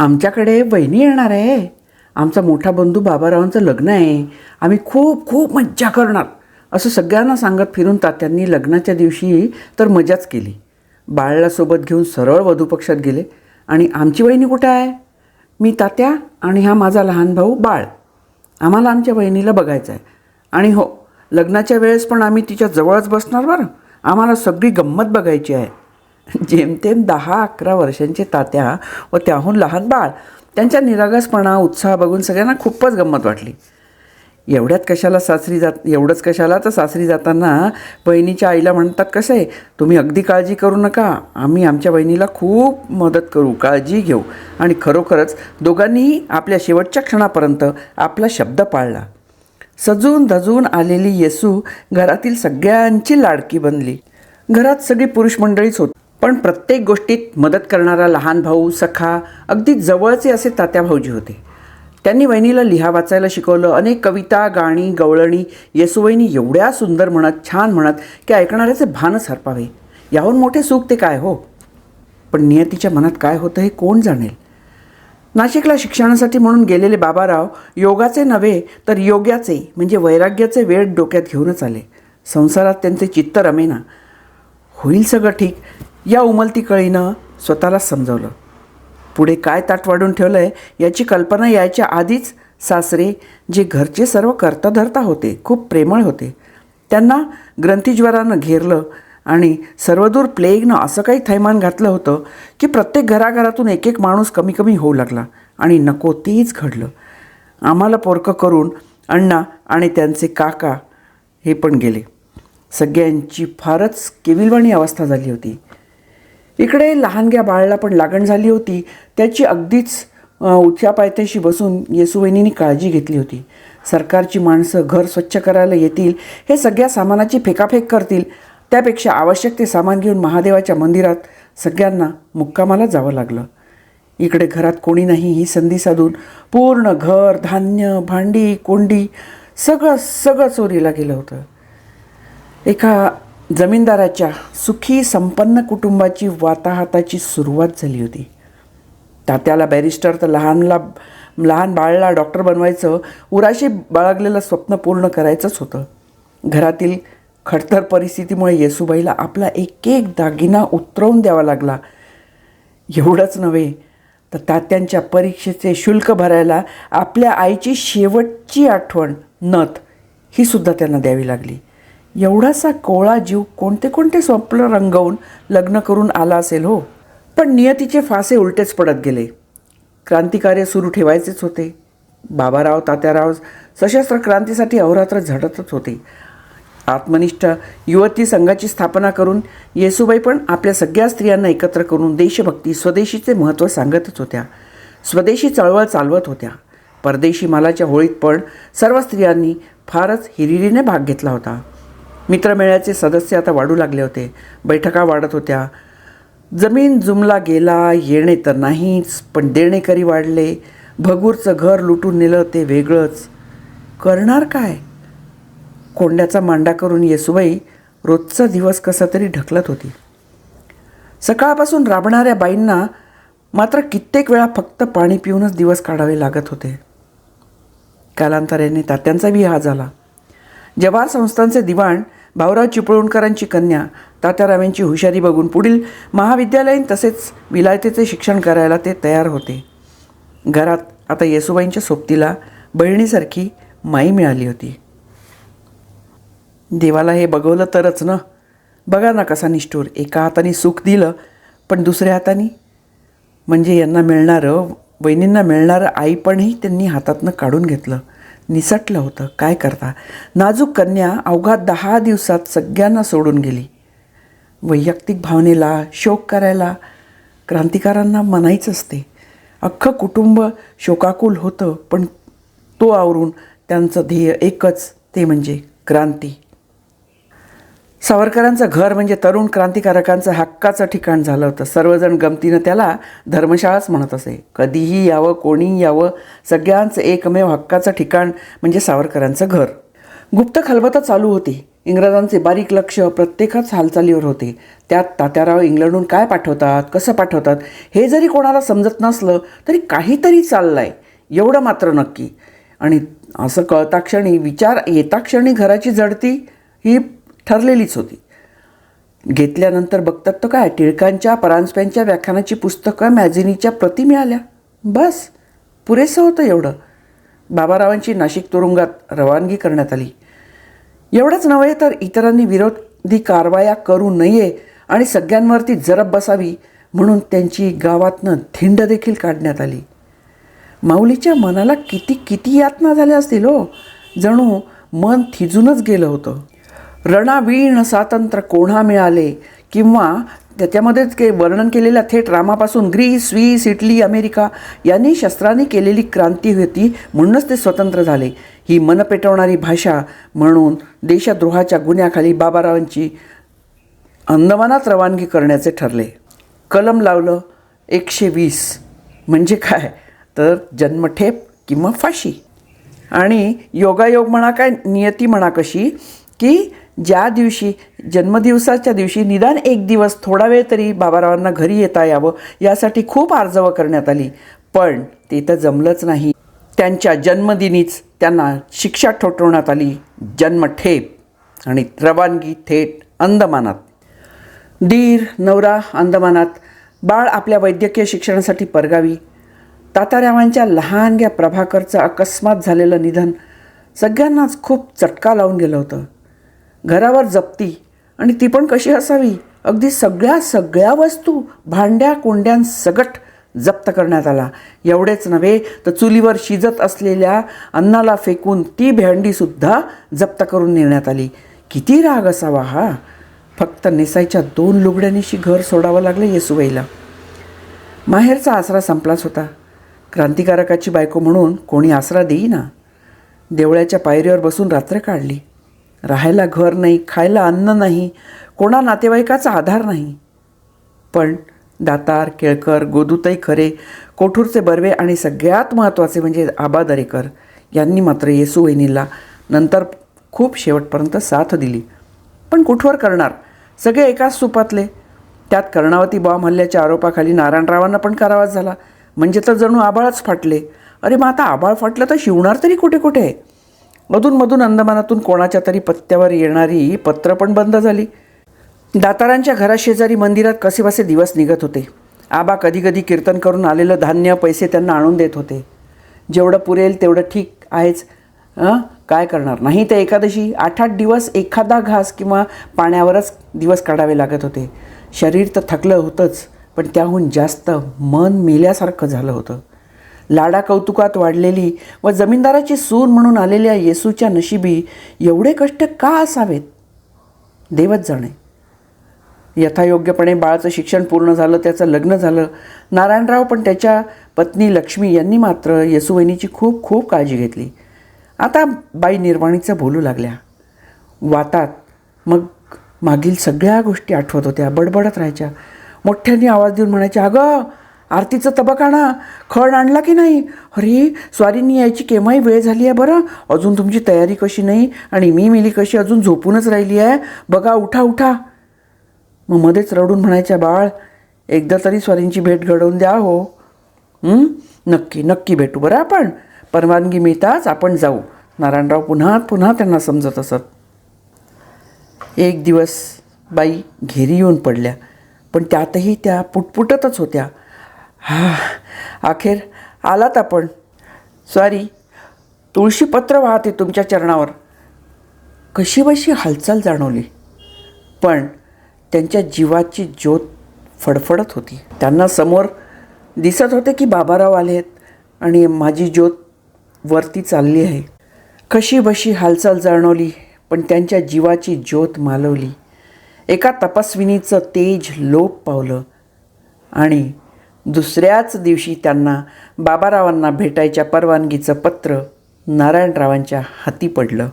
आमच्याकडे वहिनी येणार आहे. आमचा मोठा बंधू बाबारावांचं लग्न आहे. आम्ही खूप खूप मज्जा करणार. असं सगळ्यांना सांगत फिरून तात्यांनी लग्नाच्या दिवशी तर मजाच केली. बाळला सोबत घेऊन सरळ वधूपक्षात गेले. आणि आमची वहिनी कुठे आहे? मी तात्या आणि हा माझा लहान भाऊ बाळ. आम्हाला आमच्या बहिणीला बघायचं आहे आणि हो लग्नाच्या वेळेस पण आम्ही तिच्या जवळच बसणार बरं. आम्हाला सगळी गंमत बघायची आहे. जेमतेम दहा अकरा वर्षांचे तात्या व त्याहून लहान बाळ त्यांच्या निरागसपणा उत्साह बघून सगळ्यांना खूपच गंमत वाटली. एवढ्यात कशाला सासरी जात एवढंच कशाला? तर सासरी जाताना बहिणीच्या आईला म्हणतात कसं? आहे तुम्ही अगदी काळजी करू नका. आम्ही आमच्या बहिणीला खूप मदत करू. काळजी घेऊ. आणि खरोखरच दोघांनीही आपल्या शेवटच्या क्षणापर्यंत आपला शब्द पाळला. सजून धजून आलेली येसू घरातील सगळ्यांची लाडकी बनली. घरात सगळी पुरुष मंडळीच होत. पण प्रत्येक गोष्टीत मदत करणारा लहान भाऊ सखा अगदी जवळचे असे तात्या भाऊजी होते. त्यांनी वहिनीला लिहा वाचायला शिकवलं अनेक कविता गाणी गवळणी येसुवहिनी एवढ्या सुंदर म्हणत छान म्हणत की ऐकणाऱ्याचे भानच हरपावे याहून मोठे सुख ते काय हो? पण नियतीच्या मनात काय होतं हे कोण जाणेल? नाशिकला शिक्षणासाठी म्हणून गेलेले बाबाराव योगाचे नव्हे तर योग्याचे म्हणजे वैराग्याचे वेळ डोक्यात घेऊनच आले. संसारात त्यांचे चित्त रमेना. होईल सगळं ठीक या उमलती कळीनं स्वतःला समजवलं. पुढे काय ताट वाढून ठेवलं आहे याची कल्पना यायच्या आधीच सासरे जे घरचे सर्व करता धरता होते खूप प्रेमळ होते. त्यांना ग्रंथीज्वरानं घेरलं आणि सर्वदूर प्लेगनं असं काही थैमान घातलं होतं की प्रत्येक घराघरातून एक एक माणूस कमी कमी होऊ लागला आणि नको तेच घडलं. आम्हाला पोरकं करून अण्णा आणि त्यांचे काका हे पण गेले. सगळ्यांची फारच केविलवाणी अवस्था झाली होती. इकडे लहानग्या बाळाला पण लागण झाली होती. त्याची अगदीच उथ्या पायथ्याशी बसून येसुवेनीने काळजी घेतली होती. सरकारची माणसं घर स्वच्छ करायला येतील हे सगळ्या सामानाची फेकाफेक करतील. त्यापेक्षा आवश्यक ते सामान घेऊन महादेवाच्या मंदिरात सगळ्यांना मुक्कामाला जावं लागलं. इकडे घरात कोणी नाही ही संधी साधून पूर्ण घर धान्य भांडी कोंडी सगळं सगळं चोरीला गेलं होतं. एका जमीनदाराच्या सुखी संपन्न कुटुंबाची वाताहाताची सुरुवात झाली होती. तात्याला बॅरिस्टर तर लहानला लहान बाळला डॉक्टर बनवायचं उराशी बाळगलेलं स्वप्न पूर्ण करायचंच होतं. घरातील खडतर परिस्थितीमुळे येसुबाईला आपला एक एक दागिना उतरवून द्यावा लागला. एवढंच नव्हे तर तात्यांच्या परीक्षेचे शुल्क भरायला आपल्या आईची शेवटची आठवण नथ ही सुद्धा त्यांना द्यावी लागली. एवढासा कोळा जीव कोणते कोणते स्वप्न रंगवून लग्न करून आला असेल हो? पण नियतीचे फासे उलटेच पडत गेले. क्रांतिकार्य सुरू ठेवायचेच होते. बाबाराव तात्याराव सशस्त्र क्रांतीसाठी अहोरात्र झडतच होते. आत्मनिष्ठ युवती संघाची स्थापना करून येसुबाई पण आपल्या सगळ्या स्त्रियांना एकत्र करून देशभक्ती स्वदेशीचे महत्त्व सांगतच होत्या. स्वदेशी चळवळ चालवत होत्या. परदेशी मालाच्या होळीत पण सर्व स्त्रियांनी फारच हिरिरीने भाग घेतला होता. मित्रमेळ्याचे सदस्य आता वाढू लागले होते. बैठका वाढत होत्या. जमीन जुमला गेला येणे तर नाहीच पण देणेकरी वाढले. भगूरचं घर लुटून नेलं ते वेगळंच. करणार काय? कोंड्याचा मांडा करून येसुबाई रोजचा दिवस कसा तरी ढकलत होती. सकाळपासून राबणाऱ्या बाईंना मात्र कित्येक वेळा फक्त पाणी पिऊनच दिवस काढावे लागत होते. कालांतराने तात्यांचा विवाह झाला. जवाहर संस्थांचे दिवाण भाऊराव चिपळूणकरांची कन्या तात्यारावांची हुशारी बघून पुढील महाविद्यालयीन तसेच विलायतेचे शिक्षण करायला ते तयार होते. घरात आता येसुबाईंच्या सोबतीला बहिणीसारखी माई मिळाली होती. देवाला हे बघवलं तरच ना? बघा ना कसा निष्ठूर. एका हाताने सुख दिलं पण दुसऱ्या हाताने? म्हणजे यांना मिळणारं बहिणींना मिळणारं आईपणही त्यांनी हातातनं काढून घेतलं. निसटलं होतं. काय करता? नाजूक कन्या अवघा दहा दिवसात सगळ्यांना सोडून गेली. वैयक्तिक भावनेला शोक करायला क्रांतिकारांना मनाईच असते. अख्खं कुटुंब शोकाकुल होतं पण तो आवरून त्यांचं ध्येय एकच ते म्हणजे क्रांती. सावरकरांचं घर म्हणजे तरुण क्रांतिकारकांचं हक्काचं ठिकाण झालं होतं. सर्वजण गमतीनं त्याला धर्मशाळाच म्हणत असे. कधीही यावं कोणीही यावं सगळ्यांचं एकमेव हक्काचं ठिकाण म्हणजे सावरकरांचं घर. गुप्त खलबतं चालू होती. इंग्रजांचे बारीक लक्ष प्रत्येकच हालचालीवर होते. त्यात तात्याराव इंग्लंडहून काय पाठवतात कसं पाठवतात हे जरी कोणाला समजत नसलं तरी काहीतरी चाललं आहे एवढं मात्र नक्की. आणि असं कळता क्षणी विचार येता क्षणी घराची जडती ही ठरलेलीच होती. घेतल्यानंतर बघतात तर काय टिळकांच्या परांजप्यांच्या व्याख्यानाची पुस्तकं मॅझिनीच्या प्रती मिळाल्या. बस पुरेसं होतं एवढं. बाबारावांची नाशिक तुरुंगात रवानगी करण्यात आली. एवढंच नव्हे तर इतरांनी विरोधी कारवाया करू नये आणि सगळ्यांवरती जरब बसावी म्हणून त्यांची गावातनं धिंड देखील काढण्यात आली. माऊलीच्या मनाला किती किती यातना झाल्या असतील हो. जणू मन थिजूनच गेलं होतं. रणावीण स्वातंत्र्य कोणा मिळाले? किंवा त्याच्यामध्येच के वर्णन केलेल्या थेट रामापासून ग्रीस स्वीस इटली अमेरिका यांनी शस्त्रांनी केलेली क्रांती होती म्हणूनच ते स्वतंत्र झाले. ही मन पेटवणारी भाषा म्हणून देशद्रोहाच्या गुन्ह्याखाली बाबारावांची अंदमानात रवानगी करण्याचे ठरले. कलम लावलं एकशे वीस. म्हणजे काय? तर जन्मठेप किंवा फाशी. आणि योगायोग म्हणा काय नियती म्हणा कशी की ज्या दिवशी जन्मदिवसाच्या दिवशी निदान एक दिवस थोडा वेळ तरी बाबारावांना घरी येता यावं यासाठी खूप आर्जवं करण्यात आली. पण ते तर जमलंच नाही. त्यांच्या जन्मदिनीच त्यांना शिक्षा ठोठवण्यात आली. जन्मठेप आणि रवानगी थेट अंदमानात. दीर नवरा अंदमानात बाळ आपल्या वैद्यकीय शिक्षणासाठी परगावी. तातारावांच्या लहानग्या प्रभाकरचं अकस्मात झालेलं निधन सगळ्यांनाच खूप चटका लावून गेलं होतं. घरावर जप्ती. आणि ती पण कशी असावी? अगदी सगळ्या सगळ्या वस्तू भांड्या कुंड्यांसकट जप्त करण्यात आला. एवढेच नव्हे तर चुलीवर शिजत असलेल्या अन्नाला फेकून ती भेंडीसुद्धा जप्त करून नेण्यात आली. किती राग असावा हा. फक्त नेसायच्या दोन लुगड्यांनीशी घर सोडावं लागलं येसुबाईला. माहेरचा आसरा संपलाच होता. क्रांतिकारकाची बायको म्हणून कोणी आसरा देईना. देवळ्याच्या पायरीवर बसून रात्र काढली. राहायला घर नाही खायला अन्न नाही कोणा नातेवाईकाचा आधार नाही. पण दातार केळकर गोदूताई खरे कोठूरचे बर्वे आणि सगळ्यात महत्त्वाचे म्हणजे आबा दरेकर यांनी मात्र येसू वहिनीला नंतर खूप शेवटपर्यंत साथ दिली. पण कुठवर करणार? सगळे एकाच सुपातले. त्यात कर्णावती बॉम्ब हल्ल्याच्या आरोपाखाली नारायणरावांना पण करावाच झाला. म्हणजे तर जणू आबाळच फाटले. अरे मग आता आबाळ फाटलं तर शिवणार तरी कुठे कुठे आहे मधूनमधून अंदमानातून कोणाच्या तरी पत्त्यावर येणारी पत्र पण बंद झाली. दातारांच्या घराशेजारी मंदिरात कसेबसे दिवस निघत होते. आबा कधी कधी कीर्तन करून आलेलं धान्य पैसे त्यांना आणून देत होते. जेवढं पुरेल तेवढं ठीक आहेच. काय करणार? नाही तर एकादशी. आठ आठ दिवस एखादा घास किंवा पाण्यावरच दिवस काढावे लागत होते. शरीर तर थकलं होतंच पण त्याहून जास्त मन मेल्यासारखं झालं होतं. लाडा कौतुकात वाढलेली व जमीनदाराची सून म्हणून आलेल्या येसूच्या नशिबी एवढे कष्ट का असावेत? देवच जाणे. यथायोग्यपणे बाळाचं शिक्षण पूर्ण झालं त्याचं लग्न झालं. नारायणराव पण त्याच्या पत्नी लक्ष्मी यांनी मात्र येसुवहिनीची खूप खूप काळजी घेतली. आता बाई निर्वाणीचं बोलू लागल्या. वातात मग मागील सगळ्या गोष्टी आठवत होत्या बडबडत राहायच्या. मोठ्याने आवाज देऊन म्हणायच्या अगं आरतीचं तबक आणा. खण आणला की नाही? अरे स्वारींनी यायची केव्हाही वेळ झाली आहे बरं? अजून तुमची तयारी कशी नाही? आणि मी मिली कशी अजून झोपूनच राहिली आहे? बघा उठा उठा. मग मध्येच रडून म्हणायच्या बाळ एकदा तरी स्वारींची भेट घडवून द्या हो. नक्की नक्की भेटू बरं आपण. परवानगी मिळताच आपण जाऊ. नारायणराव पुन्हा पुन्हा त्यांना समजत असत. एक दिवस बाई घेरी येऊन पडल्या. पण त्यातही त्या पुटपुटतच होत्या. हा अखेर आलात आपण. सॉरी तुळशीपत्र वाहते तुमच्या चरणावर. कशी बशी हालचाल जाणवली. पण त्यांच्या जीवाची ज्योत फडफडत होती. त्यांना समोर दिसत होते की बाबाराव आले आहेत आणि माझी ज्योत वरती चालली आहे. कशीबशी हालचाल जाणवली पण त्यांच्या जीवाची ज्योत मालवली. एका तपस्विनीचं तेज लोप पावलं आणि दुसऱ्याच दिवशी त्यांना बाबारावांना भेटायच्या परवानगीचं पत्र नारायणरावांच्या हाती पडलं.